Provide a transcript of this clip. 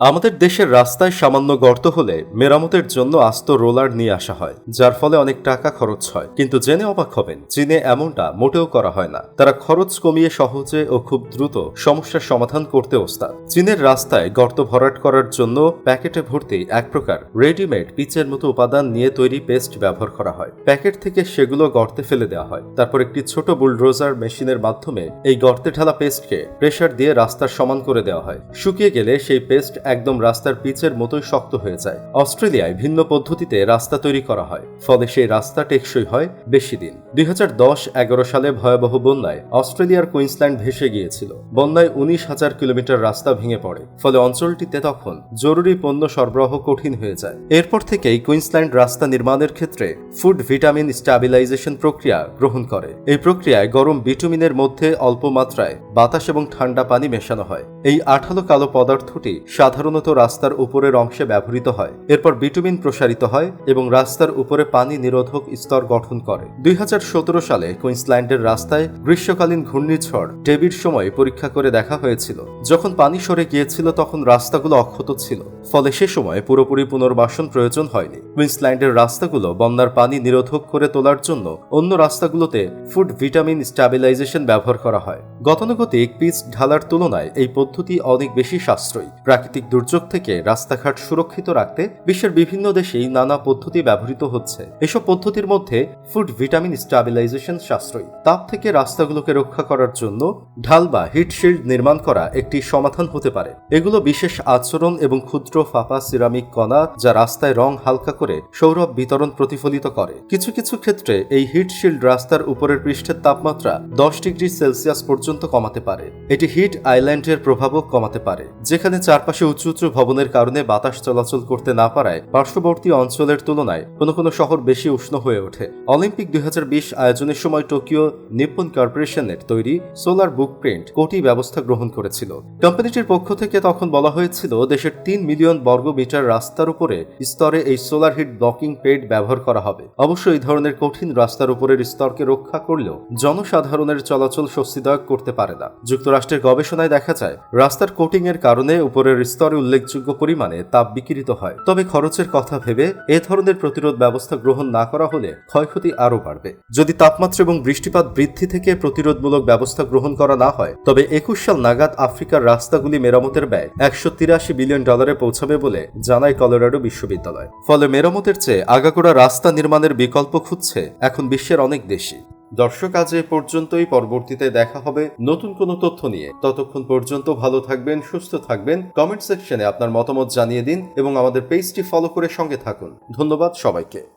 আমাদের দেশের রাস্তায় সামান্য গর্ত হলে মেরামতের জন্য আস্ত রোলার নিয়ে আসা হয়, যার ফলে অনেক টাকা খরচ হয়। কিন্তু জেনে অবাক হবেন, চীনে এমনটা মোটেও করা হয় না। তারা খরচ কমিয়ে সহজে ও খুব দ্রুত সমস্যার সমাধান করতে ওস্তাদ। চীনের রাস্তায় গর্ত ভরাট করার জন্য প্যাকেটে ভর্তি এক প্রকার রেডিমেড পিচের মতো উপাদান নিয়ে তৈরি পেস্ট ব্যবহার করা হয়। প্যাকেট থেকে সেগুলো গর্তে ফেলে দেওয়া হয়। তারপর একটি ছোট বুলডোজার মেশিনের মাধ্যমে এই গর্তে ঢালা পেস্টকে প্রেসার দিয়ে রাস্তার সমান করে দেওয়া হয়। শুকিয়ে গেলে সেই পেস্ট একদম রাস্তার পিচের মতোই শক্ত হয়ে যায়। অস্ট্রেলিয়ায় ভিন্ন পদ্ধতিতে রাস্তা তৈরি করা হয়, ফলে সেই রাস্তা টেকসই হয় বেশি দিন। দুই হাজার দশ এগারো সালে ভয়াবহ বন্যায় অস্ট্রেলিয়ার কুইন্সল্যান্ড ভেসে গিয়েছিল। বন্যায় উনিশ হাজার কিলোমিটার রাস্তা ভেঙে পড়ে, ফলে অঞ্চলটিতে তখন জরুরি পণ্য সরবরাহ কঠিন হয়ে যায়। এরপর থেকেই কুইন্সল্যান্ড রাস্তা নির্মাণের ক্ষেত্রে ফুড ভিটামিন স্টাবিলাইজেশন প্রক্রিয়া গ্রহণ করে। এই প্রক্রিয়ায় গরম বিটুমিনের মধ্যে অল্প মাত্রায় বাতাস এবং ঠান্ডা পানি মেশানো হয়। এই আঠালো কালো পদার্থটি সাধারণত রাস্তার উপরের অংশে ব্যবহৃত হয়। এরপর বিটুমিন প্রসারিত হয় এবং রাস্তার উপরে পানি নিরোধক স্তর গঠন করে। দুই হাজার সতেরো সালে কুইন্সল্যান্ডের রাস্তায় গ্রীষ্মকালীন ঘূর্ণিঝড় ডেবির সময় পরীক্ষা করে দেখা হয়েছিল। যখন পানি সরে গিয়েছিল তখন রাস্তাগুলো অক্ষত ছিল। ফলে সে সময় পুরোপুরি পুনর্বাসন প্রয়োজন হয়নি। কুইন্সল্যান্ডের রাস্তাগুলো বন্যার পানি নিরোধক করে তোলার জন্য অন্য রাস্তাগুলোতে ফুড ভিটামিন স্ট্যাবিলাইজেশন ব্যবহার করা হয়। গতানুগতিক পিচ ঢালার তুলনায় এই পদ্ধতি অনেক বেশি সাশ্রয়ী। প্রাকৃতিক দুর্যোগ থেকে রাস্তাঘাট সুরক্ষিত রাখতে বিশ্বের বিভিন্ন দেশেই নানা পদ্ধতি ব্যবহৃত হচ্ছে। এসব পদ্ধতির মধ্যে ফুড ভিটামিন স্ট্যাবিলাইজেশন সাশ্রয়ী। তাপ থেকে রাস্তাগুলোকে রক্ষা করার জন্য ঢাল বা হিট শিল্ড নির্মাণ করা একটি সমাধান হতে পারে। এগুলো বিশেষ আচরণ এবং ক্ষুদ্র ফাঁপা সিরামিক কণা যা রাস্তায় রং হালকা করে সৌরভ বিতরণ প্রতিফলিত করে। কিছু কিছু ক্ষেত্রে এই হিট শিল্ড রাস্তার উপরের পৃষ্ঠের তাপমাত্রা দশ ডিগ্রি সেলসিয়াস পর্যন্ত কমাতে পারে। এটি হিট আইল্যান্ডের প্রভাবও কমাতে পারে, যেখানে চারপাশে উঁচু উঁচু ভবনের কারণে বাতাস চলাচল করতে না পারায় পার্শ্ববর্তী অঞ্চলের তুলনায় কোনো কোনো শহর বেশি উষ্ণ হয়ে ওঠে। অলিম্পিক দুই হাজার বিশ আয়োজনের সময় টোকিও নিপ্পন কর্পোরেশনের তৈরি সোলার বুক প্রিন্ট কোটি ব্যবস্থা গ্রহণ করেছিল। কোম্পানিটির পক্ষ থেকে তখন বলা হয়েছিল দেশের তিন মিলিয়ন বর্গ মিটার রাস্তার উপরে স্তরে এই সোলার হিট ব্লকিং পেড ব্যবহার করা হবে। অবশ্য এই ধরনের কঠিন রাস্তার উপরের স্তরকে রক্ষা করলেও জনসাধারণের চলাচল স্বস্তিদায়ক করতে পারে না। যুক্তরাষ্ট্রের গবেষণায় দেখা যায়, রাস্তার কোটিং এর কারণে উপরের স্তরে উল্লেখযোগ্য পরিমাণে তাপ বিকিরিত হয়। তবে খরচের কথা ভেবে এ ধরনের প্রতিরোধ ব্যবস্থা গ্রহণ না করা হলে ক্ষয়ক্ষতি আরও বাড়বে। যদি তাপমাত্রা এবং বৃষ্টিপাত বৃদ্ধি থেকে প্রতিরোধমূলক ব্যবস্থা গ্রহণ করা না হয়, তবে একুশ সাল নাগাদ আফ্রিকার রাস্তাগুলি মেরামতের ব্যয় একশো তিরাশি বিলিয়ন ডলারে পৌঁছাবে বলে জানায় কলোরাডো বিশ্ববিদ্যালয়। ফলে মেরামতের চেয়ে আগাগোড়া রাস্তা নির্মাণের বিকল্প খুঁজছে এখন বিশ্বের অনেক দেশই। দর্শক, আজ এ পর্যন্তই। পরবর্তীতে দেখা হবে নতুন কোনো তথ্য নিয়ে। ততক্ষণ পর্যন্ত ভালো থাকবেন, সুস্থ থাকবেন। কমেন্ট সেকশনে আপনার মতামত জানিয়ে দিন এবং আমাদের পেজটি ফলো করে সঙ্গে থাকুন। ধন্যবাদ সবাইকে।